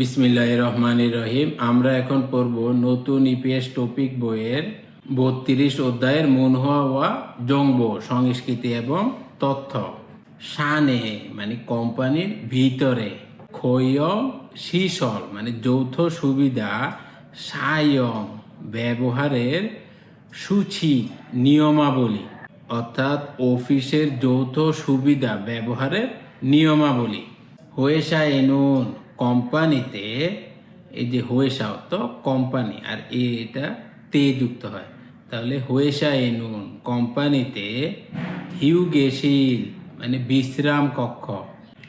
বিসমিল্লাহ রহমান রহিম আমরা এখন পড়ব নতুন ইপিএস টপিক বইয়ের বত্রিশ অধ্যায়ের মনহুয়া ওয়া জংব সংস্কৃতি এবং তথ্য। শানে মানে কোম্পানির ভিতরে খৈয়ং শিসল মানে যৌথ সুবিধা, সায়ং ব্যবহারের সূচি, নিয়মাবলী, অর্থাৎ অফিসের যৌথ সুবিধা ব্যবহারের নিয়মাবলী। হয়েসা এনুন কোম্পানিতে এই যে হয়েসা তো কোম্পানি, আর এটা তে যুক্ত হয়। তাহলে হয়েসা এনুন কোম্পানিতে হিউ গেসিল মানে বিশ্রাম কক্ষ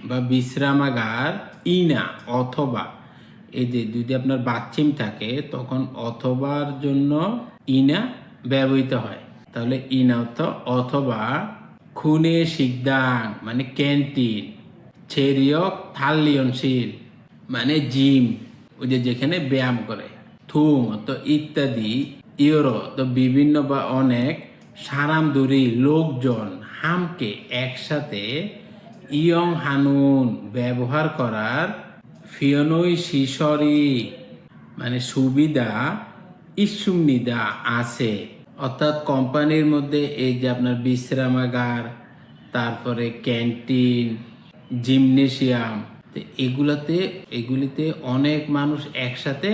বা বিশ্রামাগার, ইনা অথবা এই যে যদি আপনার বাথরুম থাকে, তখন অথবার জন্য ইনা ব্যবহৃত হয়। তাহলে ইনা অর্থ অথবা খুনে শিকদাং মানে ক্যান্টিন ছেরিয়ক থাল্লিয়নশীল মানে জিম, ওই যে যেখানে ব্যায়াম করে থুম তো ইত্যাদি, ইউরো, তো বিভিন্ন বা অনেক সারামদুরি লোকজন হামকে একসাথে ইয়ং হানুন ব্যবহার করার ফিয়নই শিশরি মানে সুবিধা, ইসুমনিদা আছে। অর্থাৎ কোম্পানির মধ্যে এই যে আপনার বিশ্রামাগার, তারপরে ক্যান্টিন, জিমনেশিয়াম তো এগুলাতে, এগুলিতে অনেক মানুষ একসাথে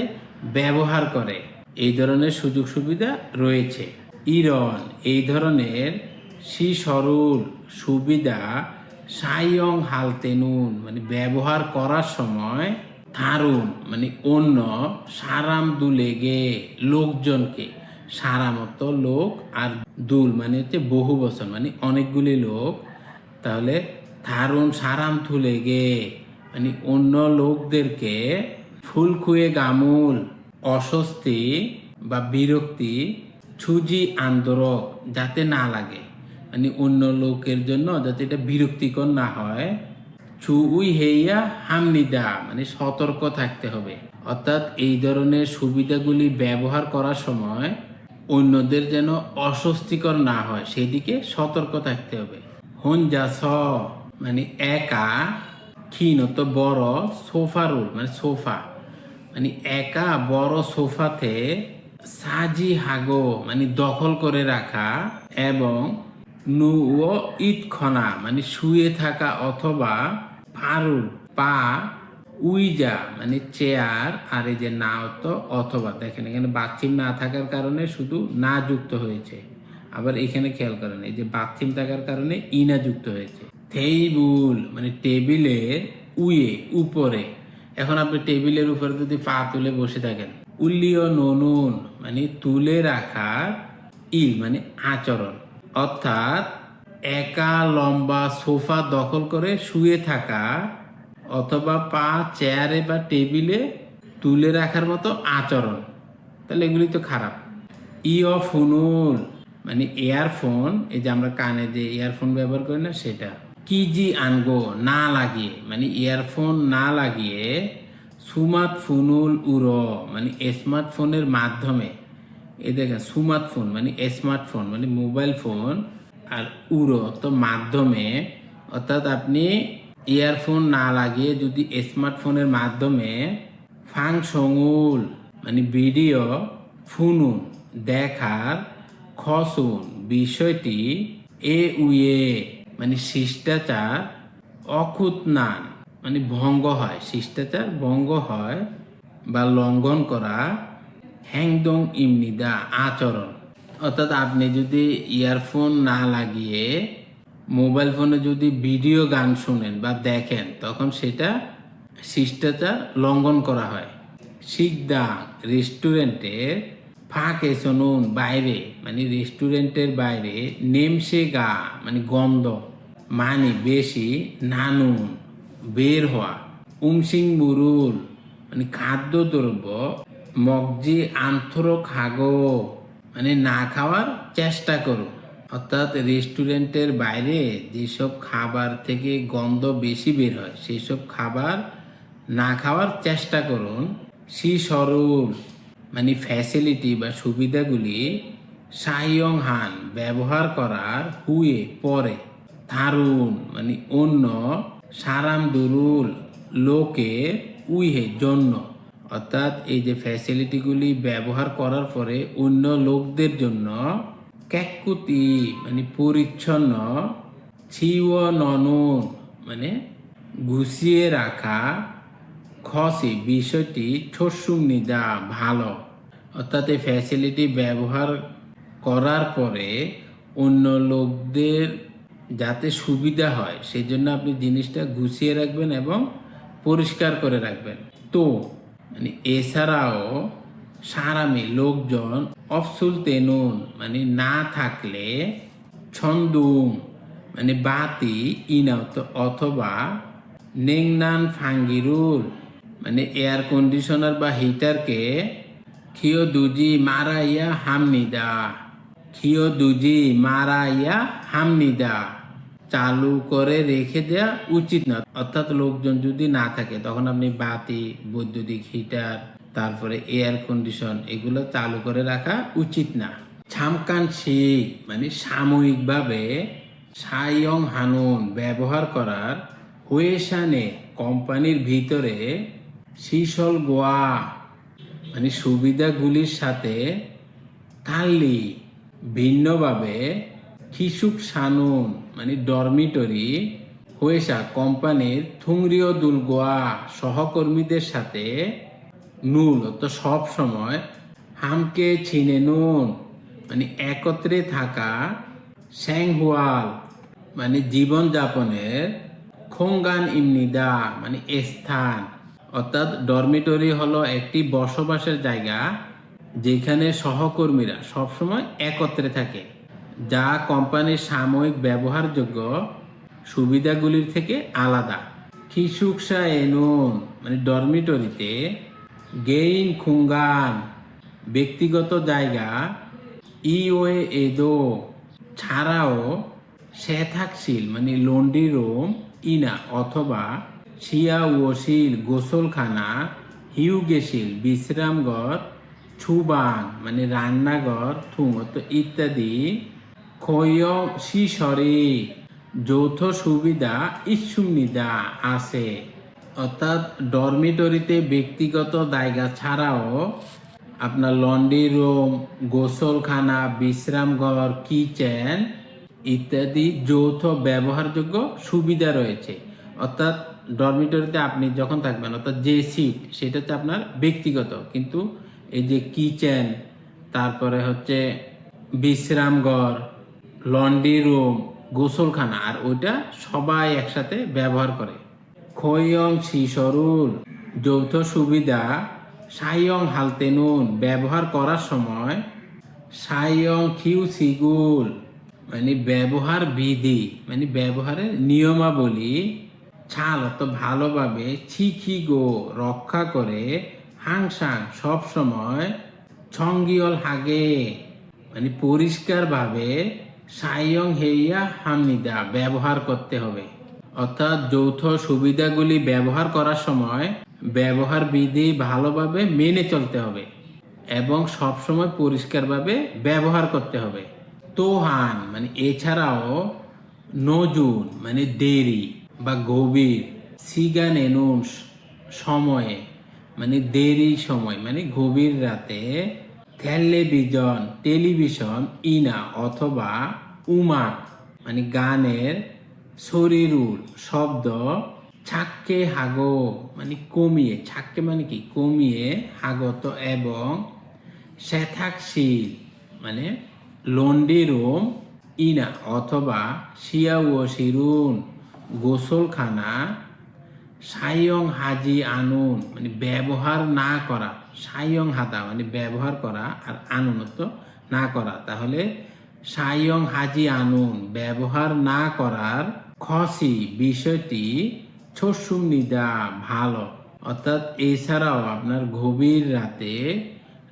ব্যবহার করে। এই ধরনের সুযোগ সুবিধা রয়েছে। ইরন, এই ধরনের সি সরল সুবিধা সাইয়ং হালতেনুন মানে ব্যবহার করার সময় থারুন মানে অন্য সারাম দুলেগে লোকজনকে। সারামত লোক আর দুল মানে হচ্ছে বহু বছর মানে অনেকগুলি লোক। তাহলে থারুন সারাম থুলেগে মানে অন্য লোকদেরকে ফুল খুয়ে গামুল, অস্বস্তি বা বিরক্তি, ছুজি আন্দোলক যাতে না লাগে। মানে অন্য লোকের জন্য যাতে এটা বিরক্তিকর না হয়। চুই হেইয়া হামনিদা মানে সতর্ক থাকতে হবে। অর্থাৎ এই ধরনের সুবিধাগুলি ব্যবহার করার সময় অন্যদের যেন অস্বস্তিকর না হয়, সেদিকে সতর্ক থাকতে হবে। হন যাস মানে একা ক্ষীণ তো বড় সোফা রুল মানে সোফা। মানে একা বড় সোফাতে সাজি হাগো মানে দখল করে রাখা এবং নু ও ইটখনা মানে শুয়ে থাকা অথবা পারুল পা উইজা মানে চেয়ার, আর এই যে না তো অথবা, দেখেন এখানে বাথরুম না থাকার কারণে শুধু না যুক্ত হয়েছে। আবার এখানে খেয়াল করেন, এই যে বাথরুম থাকার কারণে ইনা যুক্ত হয়েছে। থেইবুল মানে টেবিলের উয়ে, উপরে। এখন আপনি টেবিলের উপরে যদি পা তুলে বসে থাকেন, উল্লিও ননুন মানে তুলে রাখার ইল মানে আচরণ। অর্থাৎ একা লম্বা সোফা দখল করে শুয়ে থাকা অথবা পা চেয়ারে বা টেবিলে তুলে রাখার মতো আচরণ। তাহলে এগুলি তো খারাপ। ইয় ফোনুল মানে ইয়ারফোন, এই যে আমরা কানে যে ইয়ারফোন ব্যবহার করি না, সেটা। কি জি আনগো, না লাগিয়ে মানে ইয়ারফোন না লাগিয়ে সুমাত ফোনুল উড়ো মানে স্মার্টফোনের মাধ্যমে। এ দেখেন স্মার্টফোন মানে স্মার্টফোন মানে মোবাইল ফোন আর উড়ো, তো মাধ্যমে। অর্থাৎ আপনি ইয়ারফোন না লাগিয়ে যদি স্মার্টফোনের মাধ্যমে ফাংশঙুল মানে ভিডিও ফুনুন দেখার খসুন বিষয়টি এ উয়ে মানে শিষ্টাচার অকুতনান মানে ভঙ্গ হয়। শিষ্টাচার ভঙ্গ হয় বা লঙ্ঘন করা হ্যাংদং ইমনিদা আচরণ। অর্থাৎ আপনি যদি ইয়ারফোন না লাগিয়ে মোবাইল ফোনে যদি ভিডিও গান শুনেন বা দেখেন, তখন সেটা শিষ্টাচার লঙ্ঘন করা হয়। শিকদা রেস্টুরেন্টের ফাঁকে শুনুন বাইরে মানে রেস্টুরেন্টের বাইরে নেমসে গা মানে গন্ধ মানে বেশি নানুন, বের হওয়া। উমসিং বুরুল মানে খাদ্যদ্রব্য, মগজি আন্থর খাগো মানে না খাওয়ার চেষ্টা করুন অর্থাৎ রেস্টুরেন্টের বাইরে যেসব খাবার থেকে গন্ধ বেশি বের হয় সেই সব খাবার না খাওয়ার চেষ্টা করুন। সি সরল মানে ফ্যাসিলিটি বা সুবিধাগুলি সাইয়ং হান ব্যবহার করার হুয়ে, পরে। থারুন মানে অন্য, সারাম দুরুল, লোকে উইহে, জন্য। অর্থাৎ এই যে ফ্যাসিলিটিগুলি ব্যবহার করার পরে অন্য লোকদের জন্য ক্যাকুতি মানে পরিচ্ছন্ন ছিও ননুন মানে গুছিয়ে রাখা খসি বিষয়টি ঠসুম নিদা, ভালো। অর্থাৎ এই ফ্যাসিলিটি ব্যবহার করার পরে অন্য লোকদের যাতে সুবিধা হয় সেই জন্য আপনি জিনিসটা গুছিয়ে রাখবেন এবং পরিষ্কার করে রাখবেন। তো মানে এছাড়াও সারামি লোকজন অফসুল তেনুন মানে না থাকলে ছন্দুম মানে বাতি ইনাউত অথবা নেংনান ফাঙ্গিরুল মানে এয়ার কন্ডিশনার বা হিটারকে খিও দুজি মারা মারাইয়া হামনিদা খিও দুজি মারা মারাইয়া হামনিদা চালু করে রেখে দেওয়া উচিত না। অর্থাৎ লোকজন যদি না থাকে, তখন আপনি বাতি, বৈদ্যুতিক হিটার তারপরে এয়ার কন্ডিশন এগুলো চালু করে রাখা উচিত না। ছামকান শিখ মানে সাময়িকভাবে সাইয়ং হানুন ব্যবহার করার ওয়েশানে কোম্পানির ভিতরে শীতল গোয়া মানে সুবিধাগুলির সাথে কাল্লি ভিন্নভাবে খিসুক সানুন মানে ডরমিটরি হয়েসা কোম্পানির থুংরিও দুলগোয়া সহকর্মীদের সাথে নুন তো সব সময় হামকে ছিনে নুন মানে একত্রে থাকা স্যাংহুয়াল মানে জীবনযাপনের খোঙ্গান ইমনিদা মানে স্থান অর্থাৎ ডরমিটরি হলো একটি বসবাসের জায়গা যেখানে সহকর্মীরা সবসময় একত্রে থাকে, যা কোম্পানির সাময়িক ব্যবহারযোগ্য সুবিধাগুলির থেকে আলাদা। খিসুকসা এনুন মানে ডরমিটরিতে গেইন খুঙ্গান, ব্যক্তিগত জায়গা ইওয়ে এদো ছাড়াও শেথাকশিল মানে লন্ডি রুম, ইনা অথবা শিয়া ওশিল গোসলখানা, হিউগেশিল, বিশ্রামঘর ছুবান মানে রান্নাঘর থুমত ইত্যাদি। খয়ং শিশরে যৌথ সুবিধা ইসুমিদা আছে। অর্থাৎ ডরমিটরিতে ব্যক্তিগত জায়গা ছাড়াও আপনার লন্ড্রি রুম, গোসলখানা, বিশ্রামঘর, কিচেন ইত্যাদি যৌথ ব্যবহারযোগ্য সুবিধা রয়েছে। অর্থাৎ ডরমিটরিতে আপনি যখন থাকবেন, অর্থাৎ যে সিট সেটাতে আপনার ব্যক্তিগত, কিন্তু এই যে কিচেন তারপরে হচ্ছে বিশ্রামঘর লন্ড্রি রুম গোসলখানা, আর ওইটা সবাই একসাথে ব্যবহার করে। খৈয়ং শিশরুল, যৌথ সুবিধা সাইয়ং হালতেনুন, ব্যবহার করার সময় সাইয়ং খিউ সিগুল মানে ব্যবহার বিধি মানে ব্যবহারের নিয়মাবলী ছাল অত ভালোভাবে ছিখি গো রক্ষা করে হাংসাং সব সময় ছঙ্গিয়ল হাগে। মানে পরিষ্কারভাবে সাইয়ং হেইয়া হামনিদা ব্যবহার করতে হবে। অর্থাৎ যৌথ সুবিধাগুলি ব্যবহার করার সময় ব্যবহার বিধি ভালোভাবে মেনে চলতে হবে এবং সবসময় পরিষ্কারভাবে ব্যবহার করতে হবে। তোহান মানে এছাড়াও নজুন মানে দেরি। বা গভীর, সিগান এনুন সময়ে মানে দেরি সময় মানে গভীর রাতে টেলিভিশন টেলিভিশন ইনা অথবা উমাক মানে গানের শরীরুল শব্দ ছাক্কে হাগো মানে কমিয়ে, ছাক্কে মানে কি? কমিয়ে হাগত এবং শেথাকশিল মানে লন্ডি রুম ইনা অথবা শিয়া ও শিরুন গোসলখানা, সাইয়ং হাজি আনুন মানে ব্যবহার না করা, সাইয়ং হাতা মানে ব্যবহার করা আর আনুনত না করা। তাহলে সাইয়ং হাজি আনুন, ব্যবহার না করার খসি বিষয়টি ছসুম নিদা, ভালো। অর্থাৎ এছাড়াও আপনার গভীর রাতে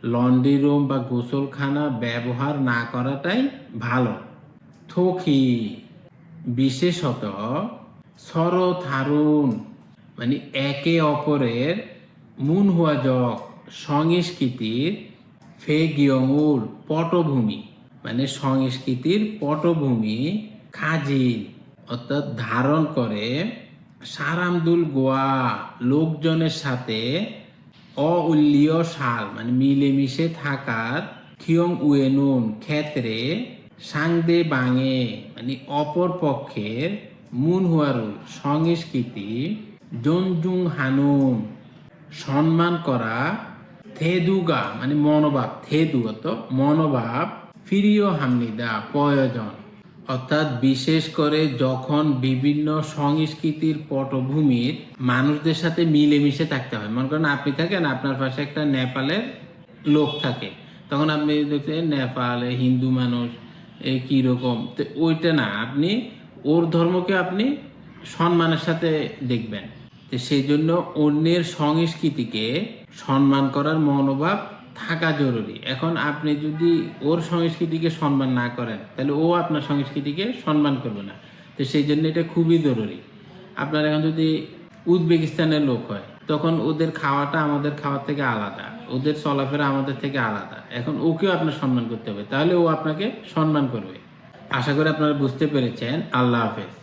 লন্ড্রি রুম বা গোসলখানা ব্যবহার না করাটাই ভালো। থকি বিশেষত সরথারুণ মানে একে অপরের মুন হুয়া জক সংস্কৃতির ফেগিয়ঙুর পটভূমি। মানে সংস্কৃতির পটভূমি খাজিল। অর্থাৎ ধারণ করে সারামদুল গোয়া লোকজনের সাথে অউল্লীয় সাল মানে মিলেমিশে থাকার খিয়ং উয়েনুন ক্ষেত্রে সাংদে বাঙে মানে অপর পক্ষের মুনহুয়ারুল সংস্কৃতি জনজুং হানুন সম্মান করা, থেদুগা মানে মনোভাব, থেদুগা তো মনোভাব ফিরিও হামনিদা প্রয়োজন। অর্থাৎ বিশেষ করে যখন বিভিন্ন সংস্কৃতির পটভূমির মানুষদের সাথে মিলেমিশে থাকতে হয়। মনে করেন আপনি থাকেন, আপনার পাশে একটা নেপালের লোক থাকে। তখন আপনি দেখছেন নেপালে হিন্দু মানুষ এই কীরকম? তো ওইটা না, আপনি ওর ধর্মকে আপনি সম্মানের সাথে দেখবেন। সেই জন্য অন্যের সংস্কৃতিকে সম্মান করার মনোভাব থাকা জরুরি। এখন আপনি যদি ওর সংস্কৃতিকে সম্মান না করেন, তাহলে ও আপনার সংস্কৃতিকে সম্মান করবে না। তো সেই জন্য এটা খুবই জরুরি। আপনার এখন যদি উজবেকিস্তানের লোক হয়, তখন ওদের খাওয়াটা আমাদের খাওয়ার থেকে আলাদা। ওদের চলাফেরা আমাদের থেকে আলাদা। এখন ওকেও আপনার সম্মান করতে হবে। তাহলে ও আপনাকে সম্মান করবে। আশা করি আপনারা বুঝতে পেরেছেন। আল্লাহ হাফেজ।